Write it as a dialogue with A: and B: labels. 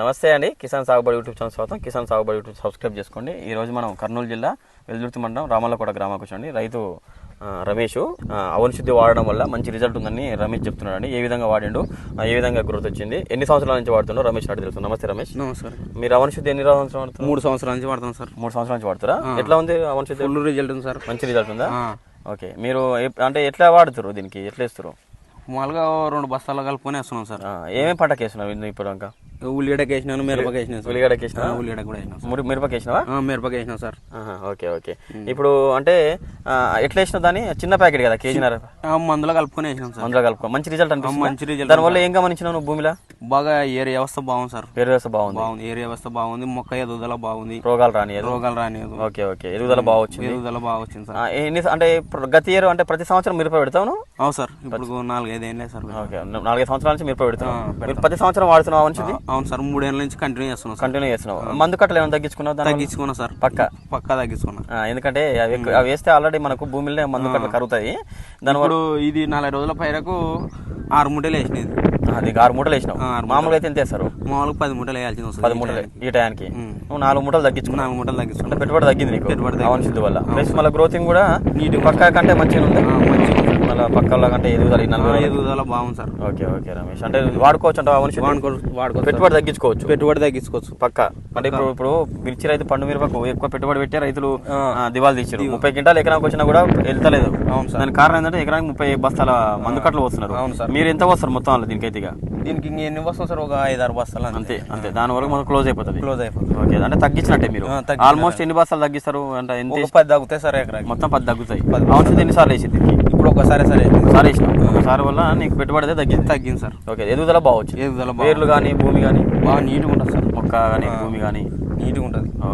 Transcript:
A: నమస్తే అండి. కిసాన్ సాగుబడి యూట్యూబ్ ఛానల్ స్వాగతం. కిసాన్ సాగుబడి యూట్యూబ్ సబ్స్క్రైబ్ చేసుకోండి. ఈ రోజు మనం కర్నూలు జిల్లా వెల్దుర్తి మండలం రామల్లకోట గ్రామానికి వచ్చండి రైతు రమేష్ అవని శుద్ధి వాడడం వల్ల మంచి రిజల్ట్ ఉందని రమేష్ చెప్తున్నాడు అండి ఏ విధంగా వాడిండు ఏ విధంగా గ్రోత్ వచ్చింది ఎన్ని సంవత్సరాల నుంచి వాడుతుండో రమేష్ అడిగి తెలుసు నమస్తే రమేష్.
B: నమస్కారం.
A: మీరు అవని శుద్ధి ఎన్ని సంవత్సరాలు వాడుతున్నారు?
B: మూడు సంవత్సరాల నుంచి వాడతాం సార్.
A: మూడు సంవత్సరాల నుంచి వాడుతారా ఎట్లా ఉంది అవని శుద్ధి?
B: రిజల్ట్ ఉంది సార్.
A: మంచి రిజల్ట్ ఉందా. ఓకే. మీరు అంటే ఎట్లా వాడుతారు దీనికి? ఎట్లా ఇస్తారు
B: మామూలుగా రెండు బస్తాలు కలుపుకొని వేస్తున్నాం సార్.
A: ఏమేమి పంటకు వేసినావు ఇప్పుడు ఇంకా
B: ఉల్లిగడ్డకి వేసినాను మిరపకి వేసినాను సార్.
A: ఉల్లిగడ్డకి వేసినావా?
B: ఆ, ఉల్లిగడ్డ కూడా వేసినాం
A: మిరపకి వేసినావా
B: మిరపకి వేసినాం సార్.
A: Okay okay. ఇప్పుడు అంటే ఎట్లా వేసినావు దాన్ని? చిన్న ప్యాకెట్ కదా కేజీన్నర?
B: మందులో కలుపుకొని వేసినాం సార్.
A: మందులో కలుపుకో. మంచి రిజల్ట్ అనిపిస్తుంది?
B: మంచి రిజల్ట్
A: దానివల్ల ఏం గమనించినావు నువ్వు భూమిలో?
B: బాగా ఏరియా వ్యవస్థ బాగుంది సార్.
A: వేరు వ్యవస్థ బాగుంది?
B: బాగుంది. ఏరియా వ్యవస్థ బాగుంది. మొక్క ఎదుగుదల బాగుంది.
A: రోగాలు రానియదు?
B: రోగాలు రానియదు.
A: Okay okay. ఎదుగుదల బాగా వచ్చింది
B: ఎదుగుదల బాగా వచ్చింది సార్
A: ఎన్ని అంటే గత ఇయర్ అంటే ప్రతి సంవత్సరం మిరప పెడతావు నువ్వు?
B: అవును సార్. ఇప్పుడు నాలుగైదు ఏం లేదు సార్
A: ఓకే. నాలుగైదు సంవత్సరాల నుంచి మిరప పెడతావు మీరు ప్రతి సంవత్సరం వాడుతున్నావు అవన్నీ
B: అవును సార్. మూడేళ్ళ నుంచి కంటిన్యూ చేస్తున్నాం
A: కంటిన్యూ చేస్తున్నావు. మందు కట్టలు ఏమైనా తగ్గించుకున్నావు దాని
B: తగ్గించుకున్నా సార్.
A: పక్క?
B: పక్కా తగ్గించుకున్నా.
A: ఎందుకంటే అవి వేస్తే ఆల్రెడీ మనకు భూమిలో మందు కట్టలు కరుగుతాయి. దానివల్ల
B: ఇప్పుడు ఇది నలభై రోజుల పైరకు ఆరు మూటలు వేసినది
A: అది ఆరు మూటలు వేసినావు? మామూలుగా అయితే ఎంత వేస్తారు
B: మామూలుగా పది మూటలు వేయాల్సింది వస్తుంది
A: పది మూటలు. ఈ టయానికి? నువ్వు నాలుగు మూటలు తగ్గించుకున్నావు
B: నాలుగు మూటలు తగ్గించుకున్నా
A: పెట్టుబడి తగ్గింది నీకు?
B: పెట్టుబడి
A: అవన్ శుద్ధి వల్ల. ప్లస్ మళ్ళీ గ్రోతింగ్ కూడా
B: నీట్
A: పక్క కంటే మంచిగా ఉంది? మళ్ళీ పక్కల కంటే ఎదుగుదల నలభై.
B: ఎదుగుదల బాగుంది సార్.
A: Okay okay Ramesh. అంటే వాడుకోవచ్చు అంటే అవన్ శుద్ధి
B: వాడుకో వాడుకో
A: పెట్టుబడి తగ్గించుకోవచ్చు?
B: పెట్టుబడి తగ్గించుకోవచ్చు.
A: పక్క. అంటే ఇప్పుడు ఇప్పుడు మిర్చి రైతు పండు మిరపకు ఎక్కువ పెట్టుబడి పెట్టే రైతులు ఆ, దివాళి తీసారు ముప్పై క్వింటాలు ఎకరానికి వచ్చినా కూడా వెళ్తలేదు.
B: అవును సార్.
A: దానికి కారణం ఏంటంటే ఎకరానికి ముప్పై బస్తాల మందు కట్టలు వస్తున్నారు
B: అవును సార్.
A: మీరు ఎంత వస్తారు మొత్తం దీనికైతే
B: దీనికి ఇంక ఎన్ని వస్తాం సార్ ఒక ఐదు ఆరు బస్తాలు అంతే
A: అంతే. దాని వరకు మనకు క్లోజ్ అయిపోతుంది.
B: క్లోజ్ అయిపోతుంది.
A: ఓకే అంటే తగ్గించినట్టే మీరు. ఆల్మోస్ట్ ఎన్ని బస్తాలు తగ్గిస్తారు? అంటే ఎంత
B: పది తగ్గుతాయి సార్ ఎకరాకి.
A: మొత్తం పది తగ్గుతాయి.
B: పది
A: అవసరం ఎన్నిసార్లు వేసింది
B: ఇప్పుడు ఒకసారి సరే
A: సార్ వేసినాం. ఒకసారి వల్ల నీకు పెట్టుబడి తగ్గింది.
B: తగ్గింది సార్.
A: ఓకే ఎదుగుదల బాగా వచ్చింది.
B: ఎదుగుదల బాగా
A: వేర్లు కానీ భూమి కానీ
B: బాగా నీట్గా ఉంటుంది సార్.
A: మొక్క కానీ భూమి కానీ
B: నీట్గా ఉంటుంది.